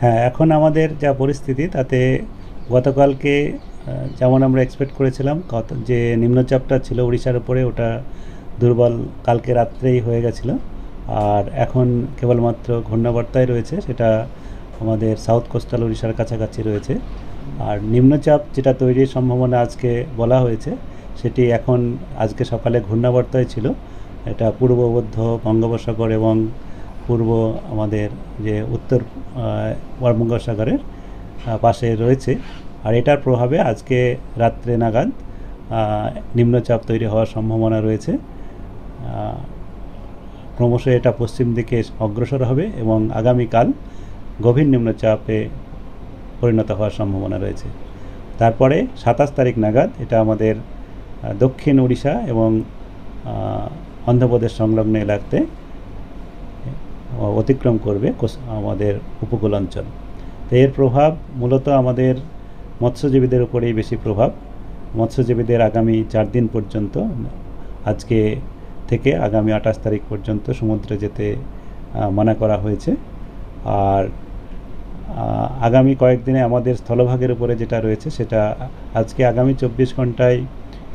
হ্যাঁ এখন আমাদের যা পরিস্থিতি, তাতে গতকালকে যেমন আমরা এক্সপেক্ট করেছিলাম, কত যে নিম্নচাপটা ছিল উড়িষ্যার উপরে, ওটা দুর্বল কালকে রাত্রেই হয়ে গেছিল। আর এখন কেবলমাত্র ঘূর্ণাবর্তায় রয়েছে, সেটা আমাদের সাউথ কোস্টাল উড়িষ্যার কাছাকাছি রয়েছে। আর নিম্নচাপ যেটা তৈরির সম্ভাবনা আজকে বলা হয়েছে, সেটি এখন আজকে সকালে ঘূর্ণাবর্তায় ছিল। এটা পূর্ববদ্ধ বঙ্গোপসাগর এবং পূর্ব আমাদের যে উত্তর বঙ্গোপসাগরের পাশে রয়েছে। আর এটার প্রভাবে আজকে রাত্রে নাগাদ নিম্নচাপ তৈরি হওয়ার সম্ভাবনা রয়েছে। ক্রমশ এটা পশ্চিম দিকে অগ্রসর হবে এবং আগামীকাল গভীর নিম্নচাপে পরিণত হওয়ার সম্ভাবনা রয়েছে। তারপরে সাতাশ তারিখ নাগাদ এটা আমাদের দক্ষিণ উড়িষ্যা এবং অন্ধ্রপ্রদেশ সংলগ্ন এলাকাতে অতিক্রম করবে আমাদের উপকূলাঞ্চল। তো এর প্রভাব মূলত আমাদের মৎস্যজীবীদের উপরেই বেশি প্রভাব। মৎস্যজীবীদের আগামী চার দিন পর্যন্ত, আজকে থেকে আগামী আঠাশ তারিখ পর্যন্ত সমুদ্রে যেতে মানা করা হয়েছে। আর আগামী কয়েকদিনে আমাদের স্থলভাগের উপরে যেটা রয়েছে সেটা আজকে আগামী চব্বিশ ঘন্টায়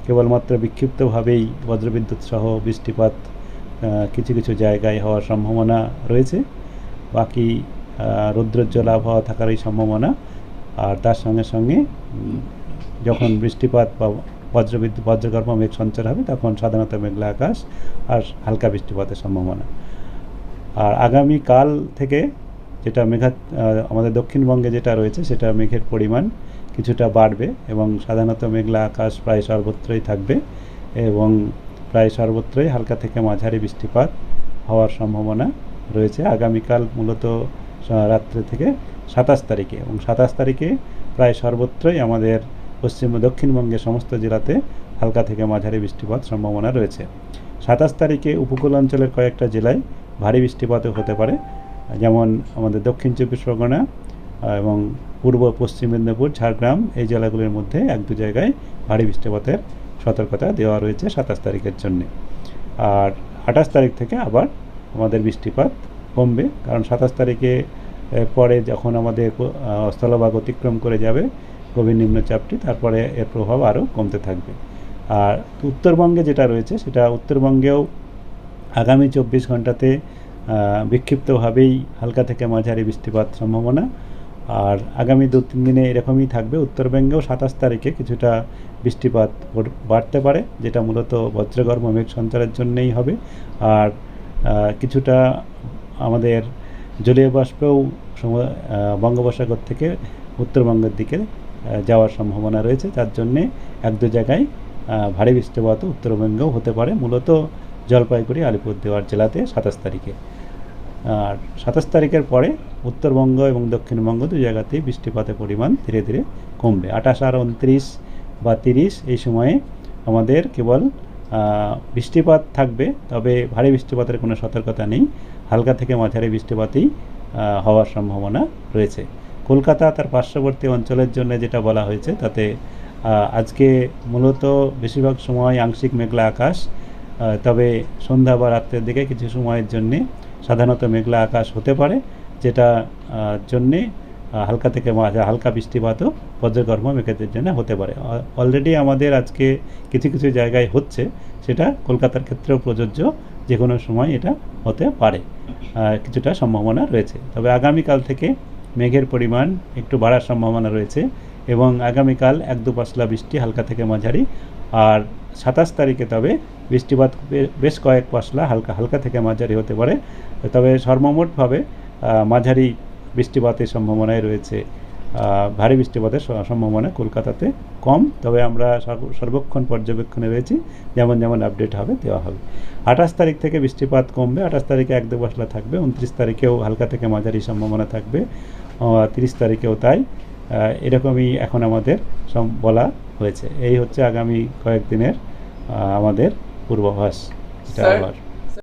কেবলমাত্র বিক্ষিপ্তভাবেই বজ্রবিদ্যুৎ সহ বৃষ্টিপাত কিছু কিছু জায়গায় হওয়ার সম্ভাবনা রয়েছে। বাকি রৌদ্রোজ্জ্বল আবহাওয়া থাকারই সম্ভাবনা। আর তার সঙ্গে সঙ্গে যখন বৃষ্টিপাত বা বজ্রবিদ্যুৎ, বজ্রগর্ভ মেঘ সঞ্চার হবে, তখন সাধারণত মেঘলা আকাশ আর হালকা বৃষ্টিপাতের সম্ভাবনা। আর আগামী কাল থেকে যেটা মেঘা আমাদের দক্ষিণবঙ্গে যেটা রয়েছে, সেটা মেঘের পরিমাণ কিছুটা বাড়বে এবং সাধারণত মেঘলা আকাশ প্রায় সর্বত্রই থাকবে এবং প্রায় সর্বত্রই হালকা থেকে মাঝারি বৃষ্টিপাত হওয়ার সম্ভাবনা রয়েছে। আগামীকাল মূলত রাত্রে থেকে সাতাশ তারিখে এবং সাতাশ তারিখে প্রায় সর্বত্রই আমাদের পশ্চিম দক্ষিণবঙ্গের সমস্ত জেলাতে হালকা থেকে মাঝারি বৃষ্টিপাত সম্ভাবনা রয়েছে। সাতাশ তারিখে উপকূল অঞ্চলের কয়েকটা জেলায় ভারী বৃষ্টিপাতও হতে পারে, যেমন আমাদের দক্ষিণ চব্বিশ পরগনা এবং পূর্ব পশ্চিম মেদিনীপুর, ঝাড়গ্রাম, এই জেলাগুলির মধ্যে এক দু জায়গায় ভারী বৃষ্টিপাতের সতর্কতা দেওয়া রয়েছে সাতাশ তারিখের জন্যে। আর আঠাশ তারিখ থেকে আবার আমাদের বৃষ্টিপাত কমবে, কারণ সাতাশ তারিখে পরে যখন আমাদের স্থলভাগ অতিক্রম করে যাবে গভীর নিম্নচাপটি, তারপরে এর প্রভাব আরও কমতে থাকবে। আর উত্তরবঙ্গে যেটা রয়েছে, সেটা উত্তরবঙ্গেও আগামী চব্বিশ ঘন্টাতে বিক্ষিপ্তভাবেই হালকা থেকে মাঝারি বৃষ্টিপাত সম্ভাবনা। আর আগামী দু তিন দিনে এরকমই থাকবে। উত্তরবঙ্গেও সাতাশ তারিখে কিছুটা বৃষ্টিপাত বাড়তে পারে, যেটা মূলত বজ্রগর্ভ মেঘ সঞ্চারের জন্যেই হবে। আর কিছুটা আমাদের জলীয় বাষ্পেও বঙ্গোপসাগর থেকে উত্তরবঙ্গের দিকে যাওয়ার সম্ভাবনা রয়েছে। তার জন্যে এক দু জায়গায় ভারী বৃষ্টিপাত উত্তরবঙ্গেও হতে পারে। মূলত জলপাইগুড়ি, আলিপুরদুয়ার জেলাতে সাতাশ তারিখে। আর সাতাশ তারিখের পরে উত্তরবঙ্গ এবং দক্ষিণবঙ্গ দু জায়গাতেই বৃষ্টিপাতের পরিমাণ ধীরে ধীরে কমবে। আঠাশ আর উনত্রিশ বা তিরিশ এই সময়ে আমাদের কেবল বৃষ্টিপাত থাকবে, তবে ভারী বৃষ্টিপাতের কোনো সতর্কতা নেই। হালকা থেকে মাঝারি বৃষ্টিপাতই হওয়ার সম্ভাবনা রয়েছে। কলকাতা তার পার্শ্ববর্তী অঞ্চলের জন্য যেটা বলা হয়েছে, তাতে আজকে মূলত বেশিরভাগ সময় আংশিক মেঘলা আকাশ তবে সন্ধ্যা বা রাত্রের দিকে কিছু সময়ের জন্যে সাধারণত মেঘলা আকাশ হতে পারে। যেটা জন্যে হালকা থেকে হালকা বৃষ্টিপাতও বজ্রগর্ভ মেঘেদের জন্য হতে পারে। অলরেডি আমাদের আজকে কিছু কিছু জায়গায় হচ্ছে, সেটা কলকাতার ক্ষেত্রেও প্রযোজ্য যে কোনো সময় এটা হতে পারে কিছুটা সম্ভাবনা রয়েছে। তবে আগামীকাল থেকে মেঘের পরিমাণ একটু বাড়ার সম্ভাবনা রয়েছে এবং আগামীকাল এক দু পাশলা বৃষ্টি হালকা থেকে মাঝারি, আর সাতাশ তারিখে তবে বৃষ্টিপাত বেশ কয়েক পাশলা হালকা হালকা থেকে মাঝারি হতে পারে। তবে সর্বমোটভাবে মাঝারি বৃষ্টিপাতের সম্ভাবনায় রয়েছে। ভারী বৃষ্টিপাতের সম্ভাবনা কলকাতাতে কম তবে আমরা সর্ব- সর্বক্ষণ পর্যবেক্ষণে রয়েছি যেমন যেমন আপডেট হবে দেওয়া হবে। আঠাশ তারিখ থেকে বৃষ্টিপাত কমবে আঠাশ তারিখে এক দু পশলা থাকবে উনত্রিশ তারিখেও হালকা থেকে মাঝারি সম্ভাবনা থাকবে তিরিশ তারিখেও তাই। এরকমই এখন আমাদের বলা হয়েছে। এই হচ্ছে আগামী কয়েকদিনের আমাদের পূর্বাভাস। এটা আবার